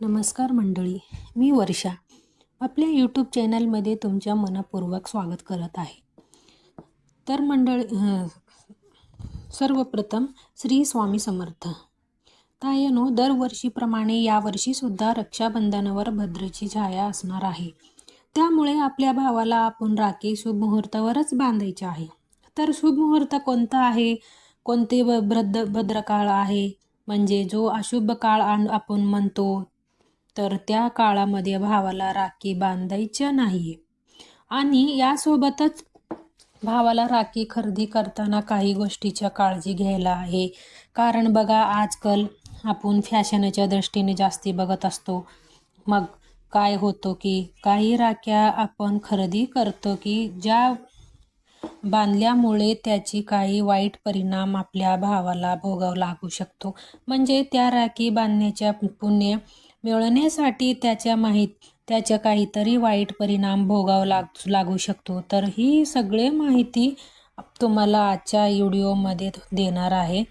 नमस्कार मंडळी मी वर्षा. आपल्या यूट्यूब चॅनलमध्ये तुमच्या मनपूर्वक स्वागत करत आहे. तर मंडळी सर्वप्रथम श्री स्वामी समर्थ. तायनो दरवर्षीप्रमाणे यावर्षीसुद्धा रक्षाबंधनावर भद्रची छाया असणार आहे. त्यामुळे आपल्या भावाला आपण राखी शुभ मुहूर्तावरच बांधायचे आहे. तर शुभ मुहूर्त कोणता आहे? कोणते भद्र भद्रकाळ आहे? म्हणजे जो अशुभ काळ आपण म्हणतो तर त्या काळामध्ये भावाला राखी बांधायच्या नाही आणि यासोबतच भावाला राखी खरेदी करताना काही गोष्टीच्या काळजी घ्यायला आहे. कारण बघा आजकाल आपण फॅशनच्या दृष्टीने जास्ती बघत असतो. मग काय होतो की काही राख्या आपण खरेदी करतो की ज्या बांधल्यामुळे त्याची काही वाईट परिणाम आपल्या भावाला भोगावं लागू शकतो. म्हणजे त्या राखी बांधण्याच्या पुण्य मिळवण्यासाठी त्याच्या माहीत त्याच्या काहीतरी वाईट परिणाम भोगावं लाग लागू शकतो. तर ही सगळे माहिती तुम्हाला आजच्या व्हिडिओमध्ये देणार आहे.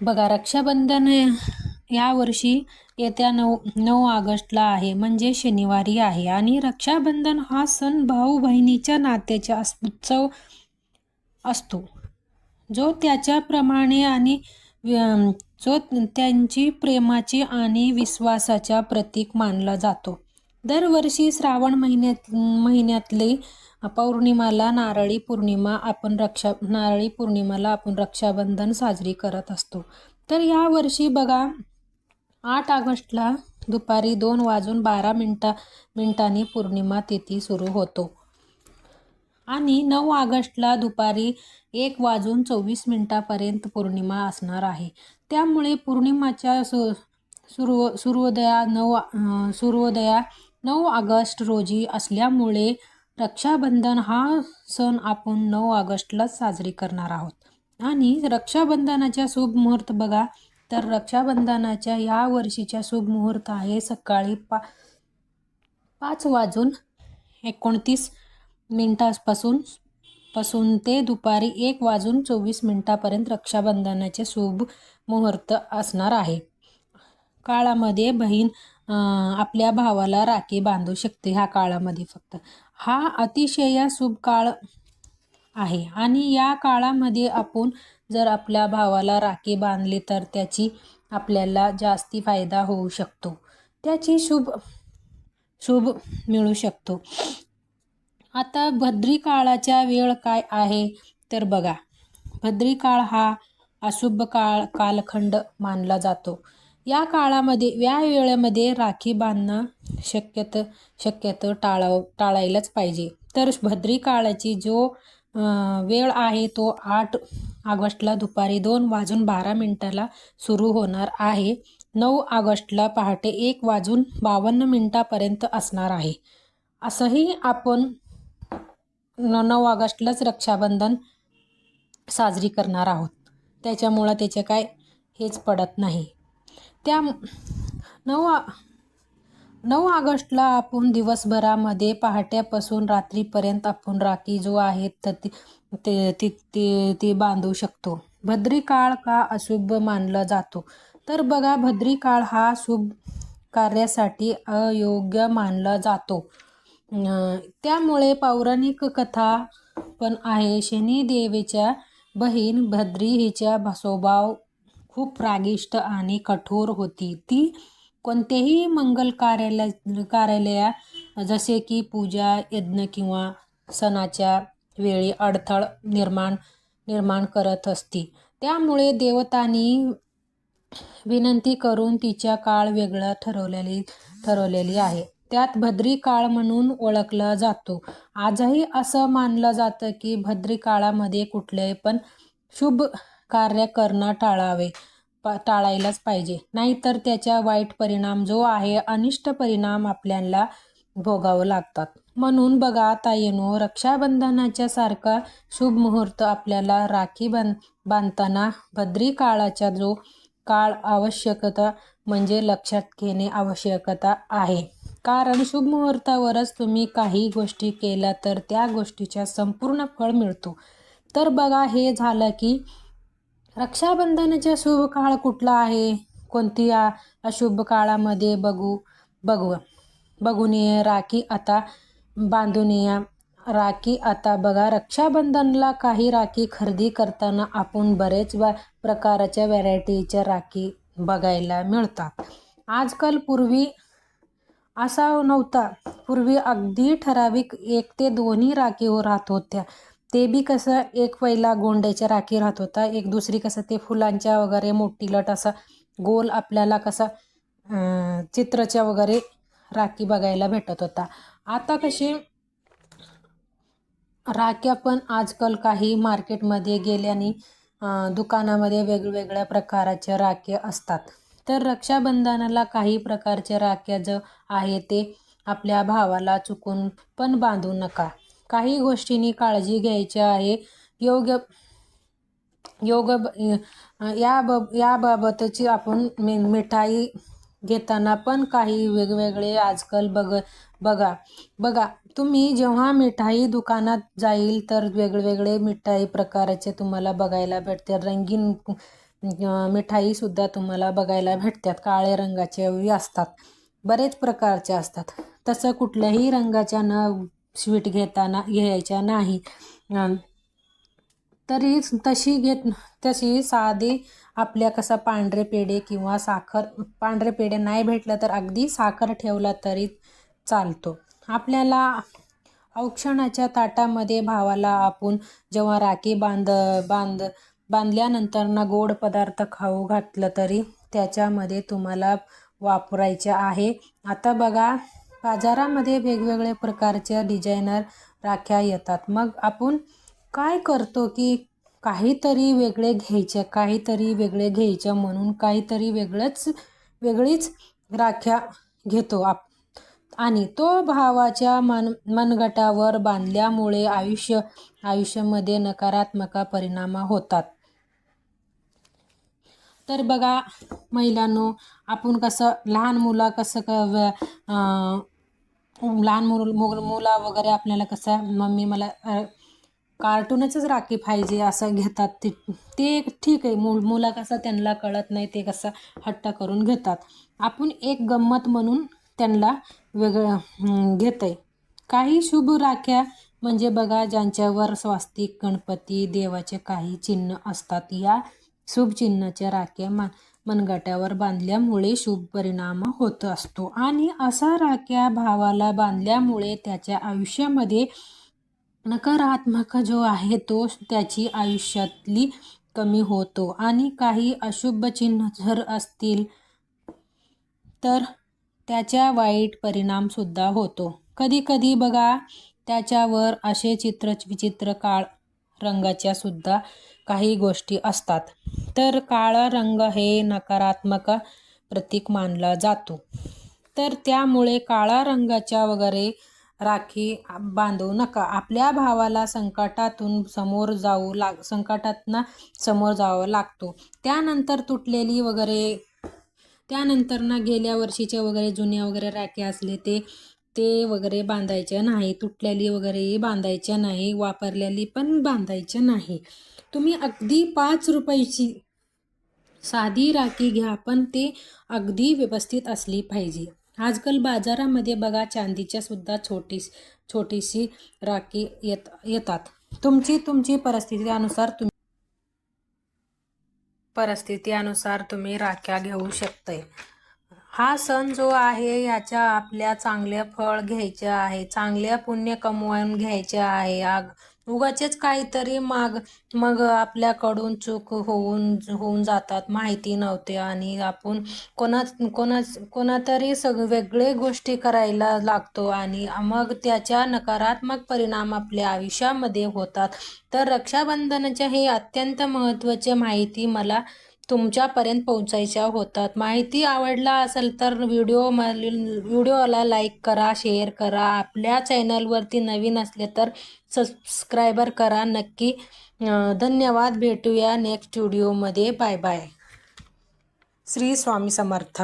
बघा रक्षाबंधन यावर्षी येत्या नऊ नऊ ऑगस्टला आहे म्हणजे शनिवारी आहे. आणि रक्षाबंधन हा सण भाऊ बहिणीच्या नात्याचा उत्सव असतो जो त्याच्याप्रमाणे आणि जो त्यांची प्रेमाची आणि विश्वासाच्या प्रतीक मानला जातो. दरवर्षी श्रावण महिन्यात महिन्यातली पौर्णिमाला नारळी पौर्णिमा आपण रक्षा नारळी पौर्णिमाला आपण रक्षाबंधन साजरी करत असतो. तर यावर्षी बघा आठ ऑगस्टला दुपारी दोन वाजून बारा मिनटा मिनिटांनी पौर्णिमा तिथी सुरू होतो. आणि नऊ ऑगस्टला दुपारी एक वाजून चोवीस मिनिटापर्यंत पौर्णिमा असणार आहे. त्यामुळे पौर्णिमाच्या सु सूर्व सूर्योदया नऊ अं, सूर्योदया नऊ ऑगस्ट रोजी असल्यामुळे रक्षाबंधन हा सण आपण नऊ ऑगस्टलाच साजरी करणार आहोत. आणि रक्षाबंधनाच्या शुभ मुहूर्त बघा तर रक्षाबंधनाच्या या वर्षीच्या शुभ मुहूर्त आहे सकाळी पा पाच वाजून एकोणतीस मिनिटापासून पासून ते दुपारी एक वाजून चोवीस मिनिटापर्यंत रक्षाबंधनाचे शुभ मुहूर्त असणार आहे. काळामध्ये बहीण आपल्या भावाला राखी बांधू शकते ह्या काळामध्ये फक्त. हा अतिशय शुभ काळ आहे आणि या काळामध्ये आपण जर आपल्या भावाला राखी बांधली तर त्याची आपल्याला जास्ती फायदा होऊ शकतो. त्याची शुभ शुभ मिळू शकतो. आता भद्री काळाच्या वेळ काय आहे? तर बघा भद्री काळ हा अशुभ काळ कालखंड मानला जातो. या काळामध्ये या वेळेमध्ये राखी बांधणं शक्यत शक्यतो टाळाव टाळायलाच पाहिजे. तर भद्री काळाची जो वेळ आहे तो आठ ऑगस्टला दुपारी दोन वाजून बारा मिनिटाला सुरू होणार आहे. नऊ ऑगस्टला पहाटे एक वाजून बावन्न मिनिटापर्यंत असणार आहे. असंही आपण न नऊ ऑगस्टलाच रक्षाबंधन साजरी करणार आहोत. त्याच्यामुळं त्याचे काय हेच पडत नाही. त्या नऊ नऊ ऑगस्टला आपण दिवसभरामध्ये पहाट्यापासून रात्रीपर्यंत आपण राखी जो आहे तर ती ते ती ती ती बांधू शकतो. भद्री काळ का अशुभ मानला जातो? तर बघा भद्री काळ हा शुभ कार्यासाठी अयोग्य मानला जातो. त्यामुळे पौराणिक कथा पण आहे. शनिदेवीच्या बहीण भद्री हिच्या स्वभाव खूप रागिष्ट आणि कठोर होती. ती कोणतेही मंगल कार्यालय कार्यालया जसे की पूजा यज्ञ किंवा सणाच्या वेळी अडथळ निर्माण निर्माण करत असती. त्यामुळे देवतांनी विनंती करून तिच्या काळ वेगळा ठरवलेली ठरवलेली आहे. त्यात भद्री काळ म्हणून ओळखला जातो. आजही असं मानलं जातं की भद्री काळामध्ये कुठले पण शुभ कार्य करणं टाळावे प टाळायलाच पाहिजे. नाहीतर त्याचा वाईट परिणाम जो आहे अनिष्ट परिणाम आपल्याला भोगावं लागतात. म्हणून बघा ताईनो रक्षाबंधनाच्या सारखा शुभ मुहूर्त आपल्याला राखी बांध बांधताना भद्री काळाचा जो काळ आवश्यकता म्हणजे लक्षात घेणे आवश्यकता आहे. कारण शुभ मुहूर्तावरच तुम्ही काही गोष्टी केल्या तर त्या गोष्टीच्या संपूर्ण फळ मिळतो. तर बघा हे झालं की रक्षाबंधनाचा शुभ काळ कुठला आहे? कोणती अशुभ काळामध्ये बघू बघू बघू नये राखी आता बांधू नये राखी आता. बघा रक्षाबंधनला काही राखी खरेदी करताना आपण बरेच वा प्रकारच्या व्हरायटीच्या राखी बघायला मिळतात. आजकाल पूर्वी असा नव्हता. पूर्वी अगदी ठराविक एक ते दोन्ही राखी हो राहत होत्या. ते बी कसं एक पहिला गोंड्याच्या राखी राहत होता एक दुसरी कसं ते फुलांच्या वगैरे मोठी लट असा गोल आपल्याला कसा चित्रच्या वगैरे राखी बघायला भेटत होता. आता कसे राख्या पण आजकाल काही मार्केटमध्ये गेल्याने दुकानामध्ये वेगवेगळ्या प्रकाराच्या राख्या असतात. तर रक्षाबंधनाला काही प्रकारच्या राख्या ज आहे ते आपल्या भावाला चुकून पण बांधू नका. काही गोष्टींनी काळजी घ्यायची आहे. योग योग या बब याबाबतची आपण मि मिठाई घेताना पण काही वेगवेगळे आजकाल बघ बघा बघा तुम्ही जेव्हा मिठाई दुकानात जाईल तर वेगवेगळे मिठाई प्रकाराचे तुम्हाला बघायला भेटते रंगीन मिठाईसुद्धा तुम्हाला बघायला भेटतात. काळ्या रंगाचे असतात. बरेच प्रकारचे असतात. तसं कुठल्याही रंगाच्या न स्वीट घेताना घ्यायच्या नाही. तरी तशी घेत तशी साधी आपल्या कसं पांढरे पेढे किंवा साखर पांढरे पेढे नाही भेटलं तर अगदी साखर ठेवला तरी चालतो. आपल्याला औक्षणाच्या ताटामध्ये भावाला आपण जेव्हा राखी बांध बांध बांधल्यानंतर ना गोड पदार्थ खाऊ घातलं तरी त्याच्यामध्ये तुम्हाला वापरायचे आहे. आता बघा बाजारामध्ये वेगवेगळ्या प्रकारच्या डिझायनर राख्या येतात. मग आपण काय करतो की काहीतरी वेगळे घ्यायचे काहीतरी वेगळे घ्यायचं म्हणून काहीतरी वेगळंच वेगळीच राख्या घेतो आप आणि तो भावाच्या मन मनगटावर बांधल्यामुळे आयुष्य आयुष्यामध्ये नकारात्मक परिणाम होतात. तर बघा महिलांनो आपण कसं लहान मुला कसं क लहान मुल मुला वगैरे आपल्याला कसं मम्मी मला कार्टूनचंच राखी पाहिजे असं घेतात. ते ते ठीक आहे. मुल मुला कसं त्यांना कळत नाही ते कसं हट्ट करून घेतात. आपण एक गंमत म्हणून त्यांना वेगळं घेत आहे काही शुभ राख्या म्हणजे बघा ज्यांच्यावर स्वास्तिक गणपती देवाचे काही चिन्ह असतात या शुभ चिन्हाच्या राख्या मा मनगट्यावर बांधल्यामुळे शुभ परिणाम होत असतो. आणि असा राख्या भावाला बांधल्यामुळे त्याच्या आयुष्यामध्ये नकारात्मक जो आहे तो त्याची आयुष्यातली कमी होतो. आणि काही अशुभ चिन्ह जर असतील तर त्याच्या वाईट परिणामसुद्धा होतो. कधी कधी बघा त्याच्यावर असे चित्र विचित्र काळ रंगाच्या सुद्धा काही गोष्टी असतात. तर काळा रंग हे नकारात्मक प्रतीक मानला जातो. तर त्यामुळे काळा रंगाच्या वगैरे राखी बांधू नका. आपल्या भावाला संकटातून समोर जाऊ लाग संकटातना समोर जावं लागतो. त्यानंतर तुटलेली वगैरे त्यानंतर ना गेल्या वर्षीचे वगैरे जुन्या वगैरे राखी असले ते ते वगैरे बांधायच्या नाही तुटलेली वगैरे बांधायच्या नाही वापरलेली पण बांधायच्या नाही. तुम्ही अगदी पाच रुपयाची साधी राखी घ्या पण ते अगदी व्यवस्थित असली पाहिजे. आजकाल बाजारामध्ये बघा चांदीच्या सुद्धा छोटी छोटीशी राखी येत येतात. तुमची तुमची परिस्थितीनुसार तुम्ही परिस्थितीनुसार तुम्ही राख्या घेऊ शकते हा सण जो आहे याच्या आपल्या चांगल्या फळ घ्यायचे आहे चांगल्या पुण्य कमवून घ्यायचे आहे. आग उगाचेच काहीतरी माग मग आपल्याकडून चूक होऊन होऊन जातात माहिती नव्हते. आणि आपण कोणा कोणा कोणातरी सग वेगळे गोष्टी करायला लागतो. आणि मग त्याच्या नकारात्मक परिणाम आपल्या आयुष्यामध्ये होतात. तर रक्षाबंधनाच्या हे अत्यंत महत्त्वाची माहिती मला तुमच्यापर्यंत पोहोचायच्या होतात. माहिती आवडला असेल तर व्हिडिओ व्हिडिओला लाईक करा शेअर करा. आपल्या चॅनलवरती नवीन असले तर सबस्क्रायबर करा. नक्की धन्यवाद. भेटूया नेक्स्ट व्हिडिओमध्ये. Bye bye. श्री स्वामी समर्थ.